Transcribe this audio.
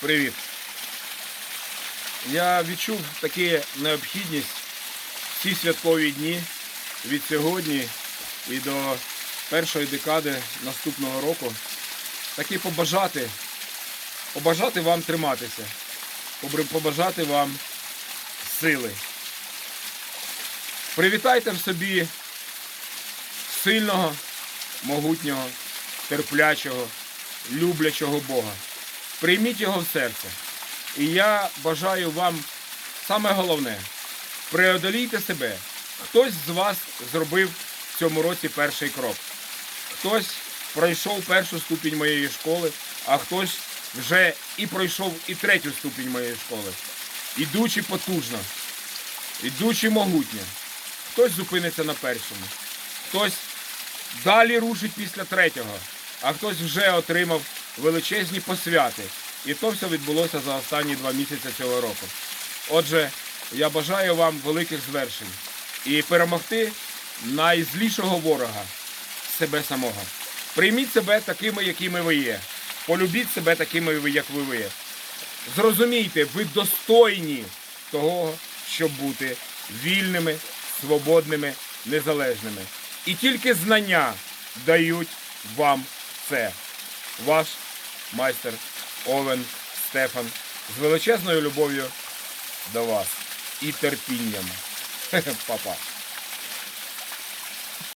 Привіт. Я відчув таку необхідність ці святкові дні від сьогодні і до першої декади наступного року таки побажати, побажати вам триматися, побажати вам сили. Привітайте в собі сильного, могутнього, терплячого, люблячого Бога. Прийміть його в серце. І я бажаю вам саме головне преодолійте себе. Хтось з вас зробив в цьому році перший крок. Хтось пройшов першу ступінь моєї школи, а хтось вже і пройшов і третю ступінь моєї школи. Ідучи потужно, ідучи могутньо. Хтось зупиниться на першому, хтось далі рушить після третього, а хтось вже отримав величезні посвяти. І то все відбулося за останні два місяці цього року. Отже, я бажаю вам великих звершень і перемогти найзлішого ворога себе самого. Прийміть себе такими, якими ви є. Полюбіть себе такими, як ви є. Зрозумійте, ви достойні того, щоб бути вільними, свободними, незалежними. І тільки знання дають вам це. Ваш майстер Овен Стефан з величезною любов'ю до вас і терпінням. Па-па.